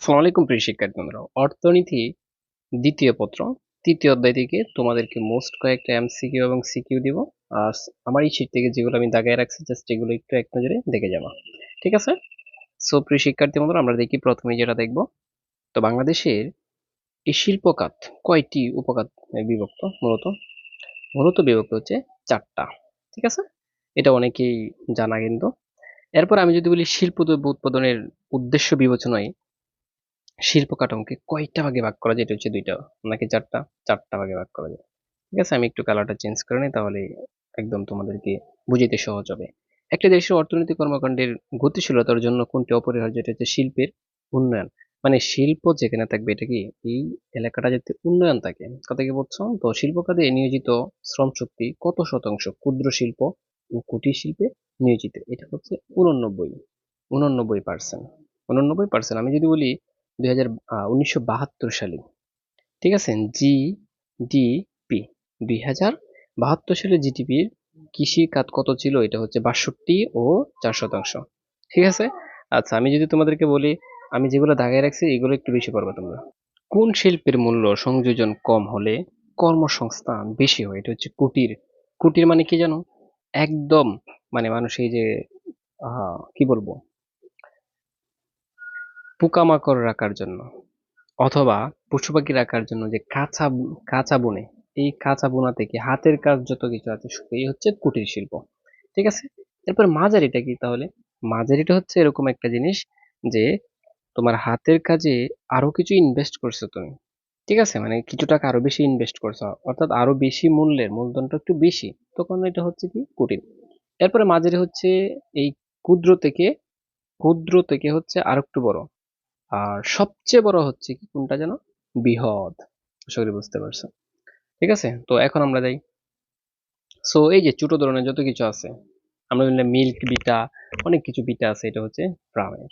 আসসালামু আলাইকুম, প্রিয় শিক্ষার্থী বন্ধুরা। অর্থনীতি দ্বিতীয় পত্র। তৃতীয় অধ্যায় থেকে তোমাদেরকে মোস্ট কয়েকটা এমসিকিউ এবং সিকিউ দিব। আর আমার এই শীট থেকে যেগুলো আমি দাগায় রাখছি জাস্ট এগুলো একটু এক নজরে দেখে যাবা। ঠিক আছে? সো প্রিয় শিক্ষার্থী বন্ধুরা, আমরা দেখি প্রথমে যেটা দেখব। তো বাংলাদেশের এই শিল্প খাত কয়টি উপখাত বিভক্ত? মূলত মূলত বিভক্ত হচ্ছে চারটা। ঠিক আছে? এটা অনেকেই জানা কিন্তু। এরপর আমি যদি বলি শিল্প দ্রব্য উৎপাদনের উদ্দেশ্য বিবেচনায় শিল্প কাঠামোকে কয়টা ভাগে ভাগ করা যায়? এটা হচ্ছে দুইটা, নাকি চারটা? চারটা ভাগে ভাগ করা যায়। ঠিক আছে, আমি একটু কালারটা চেঞ্জ করে নিই, তাহলে একদম তোমাদেরকে বুঝিতে সহজ হবে। একটা দেশের অর্থনৈতিক কর্মকাণ্ডের গতিশীলতার জন্য কোনটি অপরিহার্য? এটা হচ্ছে শিল্পের উন্নয়ন। মানে শিল্প যেখানে থাকবে, এটা কি এই এলাকাটা যাতে উন্নয়ন থাকে? কথা কি বলছো? তো শিল্প খাতে নিয়োজিত শ্রম শক্তি কত শতাংশ? ক্ষুদ্র শিল্প ও কুটির শিল্পে নিয়োজিত। এটা হচ্ছে উননব্বই উননব্বই পার্সেন্ট উননব্বই পার্সেন্ট আমি যদি বলি দুই সালে। ঠিক আছে? জি ডিপি দুই সালে জিডিপির কৃষি খাত কত ছিল? এটা হচ্ছে বাষট্টি ও চার শতাংশ। ঠিক আছে? আচ্ছা আমি যদি তোমাদেরকে বলি, আমি যেগুলো দাগায় রাখছি, এগুলো একটু বেশি পারবে তোমরা। কোন শিল্পের মূল্য সংযোজন কম হলে কর্মসংস্থান বেশি হয়? এটা হচ্ছে কুটির। কুটির মানে কি জানো? একদম মানে মানুষ এই যে কি বলব? পোকামাকড় রাখার জন্য অথবা পশু পাখি রাখার জন্য যে কাঁচা কাঁচা বুনে, এই কাঁচা বোনা থেকে হাতের কাজ যত কিছু আছে এই হচ্ছে কুটির শিল্প। ঠিক আছে? এরপর মাঝারিটা কি তাহলে? মাঝারিটা হচ্ছে এরকম একটা জিনিস যে তোমার হাতের কাজে আরও কিছু ইনভেস্ট করছ তুমি। ঠিক আছে? মানে কিছু টাকা আরও বেশি ইনভেস্ট করছ, অর্থাৎ আরও বেশি মূল্যের, মূলধনটা একটু বেশি, তখন এটা হচ্ছে কি? কুটির। এরপরে মাঝারি হচ্ছে এই ক্ষুদ্র থেকে ক্ষুদ্র থেকে হচ্ছে আর একটু বড়। আর সবচেয়ে বড় হচ্ছে কি, কোনটা যেন? বৃহৎ। আশা করি বুঝতে পারছ। ঠিক আছে? তো এখন আমরা যাই। সো এই যে ছোট ধরনের যত কিছু আছে, আমরা মিল্ক বিটা, অনেক কিছু বিটা আছে, এটা হচ্ছে প্রামের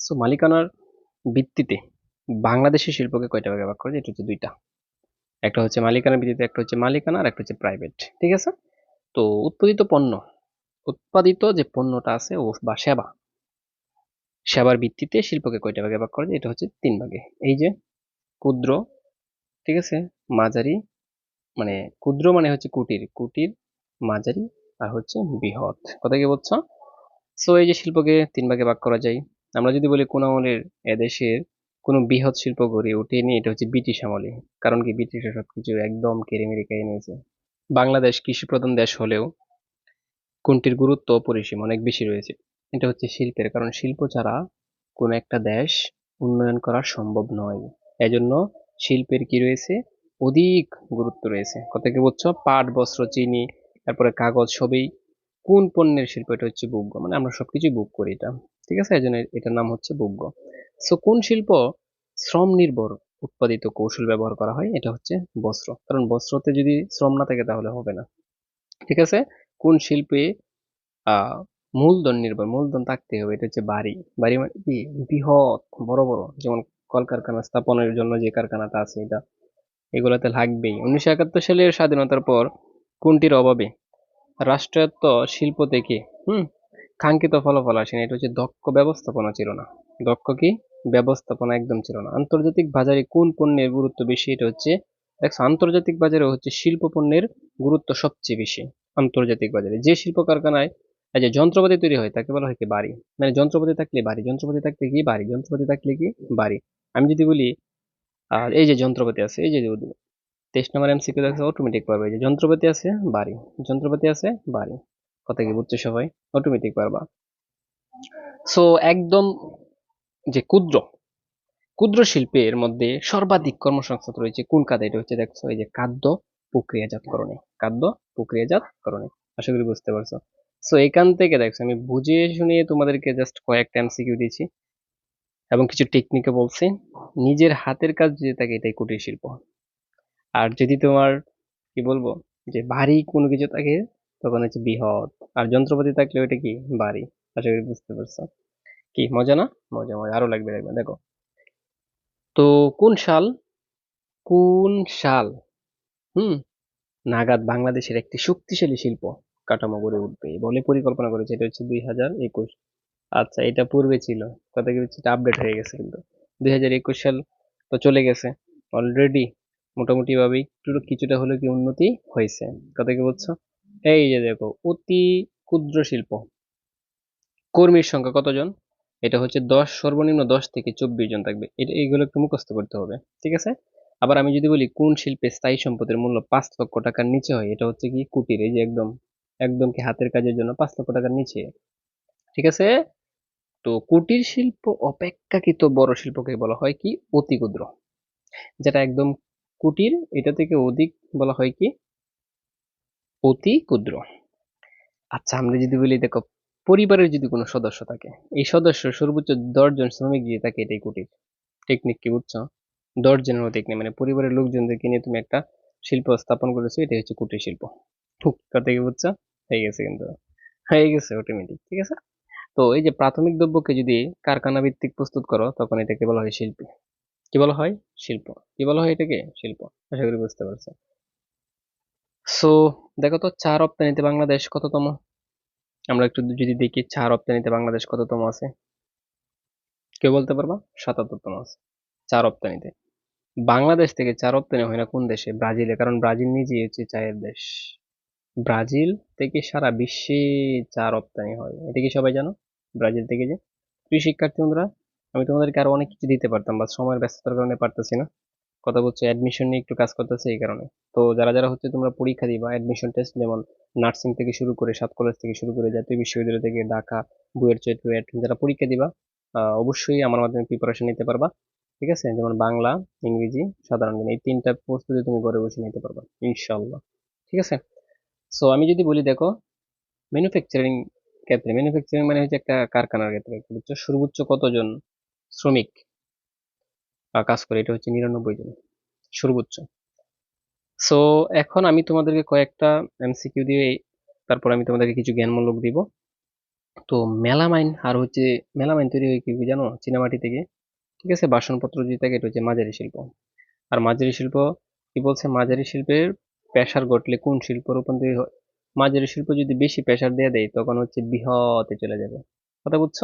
সো মালিকানার ভিত্তিতে বাংলাদেশের শিল্পকে কয়টা ভাগে ভাগ করে এটা হচ্ছে দুইটা। একটা হচ্ছে মালিকানার ভিত্তিতে, একটা হচ্ছে মালিকানা, আর একটা হচ্ছে প্রাইভেট ঠিক আছে? তো, উৎপাদিত পণ্য, উৎপাদিত যে পণ্যটা আছে ও বা সেবা সেবার ভিত্তিতে শিল্পকে কয়টা ভাগে ভাগ করা যায়? এটা হচ্ছে তিন ভাগে। এই যে ক্ষুদ্র, ঠিক আছে? মাঝারি মানে ক্ষুদ্র মানে হচ্ছে কুটির কুটির, মাঝারি আর হচ্ছে বৃহৎ। কথা কি বলছো? সো এই যে শিল্পকে তিন ভাগে ভাগ করা যায়। আমরা যদি বলি কোন আমলের এদেশের কোন বৃহৎ শিল্প গড়ে ওঠেনি এটা হচ্ছে ব্রিটিশ আমলে। কারণ কি? ব্রিটিশরা সবকিছু একদম কেড়ে মেরে খেয়ে নিয়েছে। বাংলাদেশ কৃষি প্রধান দেশ হলেও কোনটির গুরুত্ব অপরিসীম, অনেক বেশি রয়েছে। এটা হচ্ছে শিল্পের, কারণ শিল্প ছাড়া কোনো একটা দেশ উন্নয়ন করা সম্ভব নয়। এজন্য শিল্পের কি রয়েছে? অধিক গুরুত্ব রয়েছে। কত কি বলছো? পাট, বস্ত্র, চিনি, তারপরে কাগজ সবই কোন পণ্যের শিল্প? এটা হচ্ছে ভোগ্য মানে আমরা সবকিছুই বুক করি এটা। ঠিক আছে? এই জন্য এটার নাম হচ্ছে ভোগ্য সো কোন শিল্প শ্রম নির্ভর উৎপাদিত কৌশল ব্যবহার করা হয়? এটা হচ্ছে বস্ত্র। কারণ বস্ত্রতে যদি শ্রম না থাকে তাহলে হবে না। ঠিক আছে? কোন শিল্পে মূলধন নির্ভর, মূলধন থাকতে হবে, এটা হচ্ছে বাড়ি। বাড়ি মানে কি? বৃহৎ, বড় বড়। যেমন কলকারখানা স্থাপনের জন্য যে কারখানাটা আছে এটা, এগুলোতে লাগবেই। উনিশশো একাত্তর সালের স্বাধীনতার পর কোনটির অভাবে? রাষ্ট্রায়ত্ত শিল্প থেকে, হুম? কাঙ্ক্ষিত ফলাফল আসেনি এটা হচ্ছে দক্ষ ব্যবস্থাপনা ছিল না। দক্ষ কি? ব্যবস্থাপনা একদম ছিল না। আন্তর্জাতিক বাজারে কোন পণ্যের গুরুত্ব বেশি? এটা হচ্ছে, দেখছ, আন্তর্জাতিক বাজারে হচ্ছে শিল্প পণ্যের গুরুত্ব সবচেয়ে বেশি। আন্তর্জাতিক বাজারে যে শিল্প কারখানায় এই যে যন্ত্রপাতি তৈরি হয়, তাকে বলা হয় কি? বাড়ি। মানে যন্ত্রপাতি থাকলে বাড়ি, যন্ত্রপাতি থাকলে কি? বাড়ি, যন্ত্রপাতি থাকলে কি? বাড়ি। আমি যদি বলি, আর এই যে যন্ত্রপাতি আছে, এই যে তেইশ নম্বর এমসিকিউ দেখছে অটোমেটিক পারবে। এই যে যন্ত্রপাতি আছে, বাড়ি। যন্ত্রপাতি আছে, বাড়ি। কথা কি বুঝছ সবাই? অটোমেটিক পারবা। সো একদম যে ক্ষুদ্র ক্ষুদ্র শিল্পের মধ্যে সর্বাধিক কর্মসংস্থান রয়েছে কোন কাজে এটা হচ্ছে দেখছ, এই যে খাদ্য প্রক্রিয়াজাতকরণে। খাদ্য প্রক্রিয়াজাতকরণে। আশা করি বুঝতে পারছ। সো এখান থেকে দেখছ আমি বুঝে শুনে তোমাদেরকে জাস্ট কয়েকটা এমসিকিউ দিয়েছি এবং কিছু টেকনিকে বলছি। নিজের হাতের কাজ যদি থাকে এটাই কুটির শিল্প। আর যদি তোমার, কি বলব, যে ভারী কোনো কিছু থাকে, তখন হচ্ছে বৃহৎ। আর যন্ত্রপাতি থাকলে ওইটা কি? বাড়ি। আশা করি বুঝতে পারছ। কি, মজা না? মজা মজা। আরও লাগবে লাগবে দেখো। তো কোন সাল? কোন সাল? হুম? নাগাদ বাংলাদেশের একটি শক্তিশালী শিল্প। কাঠামো গড়ে উঠবে। বলে পরিকল্পনা করেছে, এটা হচ্ছে দুই হাজার একুশ। আচ্ছা এটা পূর্বে ছিল কথা কি হচ্ছে আপডেট হয়ে গেছে কিন্তু। দুই হাজার একুশ সাল তো চলে গেছে অলরেডি মোটামুটি ভাবে একটু কিছুটা হলেও কি উন্নতি হয়েছে। কথা কি বলছো, এই যে দেখো, অতি ক্ষুদ্র শিল্প, কর্মীর সংখ্যা কতজন? এটা হচ্ছে দশ, সর্বনিম্ন দশ থেকে চব্বিশ জন থাকবে। এটা এইগুলো একটু মুখস্থ করতে হবে, ঠিক আছে? আবার আমি যদি বলি কোন শিল্পে স্থায়ী সম্পদের মূল্য পাঁচ লক্ষ টাকার নিচে হয়, এটা হচ্ছে কি কুটির, এই যে একদম একদম কি হাতের কাজের জন্য পাঁচ লক্ষ টাকার নিচে। ঠিক আছে? তো কুটির শিল্প অপেক্ষাকৃত বড় শিল্পকে বলা হয় কি? অতি ক্ষুদ্র যেটা একদম কুটির, এটা থেকে অধিক বলা হয় কি? অতি ক্ষুদ্র আচ্ছা আমরা যদি বলি, দেখো, পরিবারের যদি কোনো সদস্য থাকে, এই সদস্য সর্বোচ্চ দশজন শ্রমিক দিয়ে থাকে, এটাই কুটির। টেকনিক কি বুঝছ? দশজনের অধিক নেই। মানে পরিবারের লোকজনদেরকে নিয়ে তুমি একটা শিল্প স্থাপন করেছ, এটাই হচ্ছে কুটির শিল্প। কথা কি বুঝছ? হয়ে গেছে কিন্তু, হয়ে গেছে অটোমেটিক ঠিক আছে? তো এই যে প্রাথমিক দ্রব্যকে যদি কারখানা ভিত্তিক প্রস্তুত করো, তখন এটাকে বলা হয় শিল্পী। কি বলা হয়? শিল্প। কি বলা হয় এটাকে? শিল্প। আশা করি বুঝতে পারছ। সো দেখো তো চা রপ্তানিতে বাংলাদেশ কততম? আমরা একটু যদি দেখি চা রপ্তানিতে বাংলাদেশ কততম আছে? কেউ বলতে পারবা? সাতাত্তরতম আছে। চা রপ্তানিতে। বাংলাদেশ থেকে চা রপ্তানি হয় না কোন দেশে? ব্রাজিলে। কারণ ব্রাজিল নিজেই হচ্ছে চায়ের দেশ। ব্রাজিল থেকে সারা বিশ্বে চা রপ্তানি হয়। এটা কি সবাই জানো? ব্রাজিল থেকে যে। প্রিয় শিক্ষার্থী বন্ধুরা, আমি তোমাদেরকে আরও অনেক কিছু দিতে পারতাম বা সময়ের ব্যস্ততার কারণে পারতেছি না। কথা বলছে অ্যাডমিশন নিয়ে একটু কাজ করতেছে এই কারণে। তো যারা যারা হচ্ছে তোমরা পরীক্ষা দিবা অ্যাডমিশন টেস্ট যেমন নার্সিং থেকে শুরু করে, সাত কলেজ থেকে শুরু করে, জাতীয় বিশ্ববিদ্যালয় থেকে, ঢাকা চেট বুয়েট যারা পরীক্ষা দিবা অবশ্যই আমার মাধ্যমে প্রিপারেশন নিতে পারবা। ঠিক আছে? যেমন বাংলা, ইংরেজি, সাধারণ জ্ঞান, এই তিনটা প্রস্তুতি তুমি ঘরে বসে নিতে পারবা ইনশাল্লাহ ঠিক আছে? সো আমি যদি বলি, দেখো ম্যানুফ্যাকচারিং ক্ষেত্রে ম্যানুফ্যাকচারিং মানে হচ্ছে একটা কারখানার ক্ষেত্রে, সর্বোচ্চ কতজন শ্রমিক বা কাজ করে? এটা হচ্ছে নিরানব্বই জন, সর্বোচ্চ। সো এখন আমি তোমাদেরকে কয়েকটা এমসিকিউ দিয়ে, তারপর আমি তোমাদেরকে কিছু জ্ঞানমূলক দিব। তো, মেলামাইন, আর হচ্ছে, মেলামাইন তৈরি হয় কি জানো? চীনামাটি থেকে, ঠিক আছে? বাসনপত্র যদি থাকে এটা হচ্ছে মাঝারি শিল্প। আর মাঝারি শিল্প, কি বলছে? মাঝারি শিল্পের প্রেসার ঘটলে কোন শিল্প রূপান্তরিত হয়? মাঝারি শিল্প যদি বেশি প্রেসার দিয়ে দেয়, তখন হচ্ছে বৃহতে চলে যাবে। কথা বুঝছ?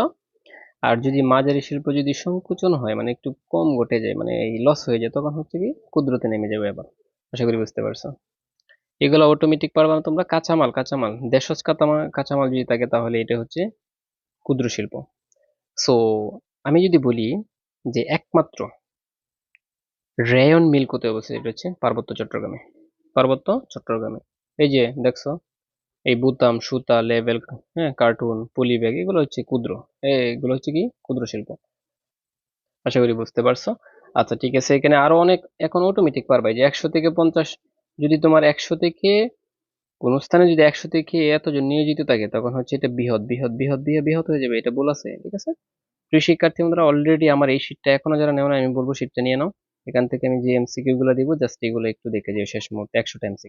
আর যদি মাঝারি শিল্প যদি সংকুচন হয় মানে একটু কম ঘটে যায় মানে এই লস হয়ে যায়, তখন হচ্ছে কি ক্ষুদ্রতে নেমে যাবে আবার। আশা করি বুঝতে পারছ? এগুলো অটোমেটিক পারবা না তোমরা, কাঁচামাল কাঁচামাল। দেশজ কাঁচামাল কাঁচামাল যদি থাকে, তাহলে এটা হচ্ছে ক্ষুদ্র শিল্প। সো আমি যদি বলি যে একমাত্র রেয়ন মিল কোথায় অবস্থিত? এটা হচ্ছে পার্বত্য চট্টগ্রামে। পার্বত্য চট্টগ্রামে। এই যে দেখছ, এই বুতাম, সুতা লেভেল হ্যাঁ কার্টুন পুলি ব্যাগ এগুলো হচ্ছে ক্ষুদ্র। এগুলো হচ্ছে কি? ক্ষুদ্র শিল্প। আশা করি বুঝতে পারছ। আচ্ছা ঠিক আছে, এখানে আরও অনেক এখন অটোমেটিক পারবে। যে একশো থেকে পঞ্চাশ, যদি তোমার একশো থেকে কোন স্থানে যদি একশো থেকে এতজন নিয়োজিত থাকে, তখন হচ্ছে এটা বৃহৎ বৃহৎ বৃহৎ বৃহৎ বৃহৎ হয়ে যাবে। এটা বলা আছে, ঠিক আছে? প্রিয় শিক্ষার্থী অলরেডি আমার এই শীটটা এখনও যারা নেও না আমি বলব শীটটা নিয়ে নাও। এখান থেকে আমি যে এমসিকিউ গুলো দিব জাস্ট এগুলো একটু দেখে যাই শেষ মুহূর্তে, একশোটা এমসিকিউ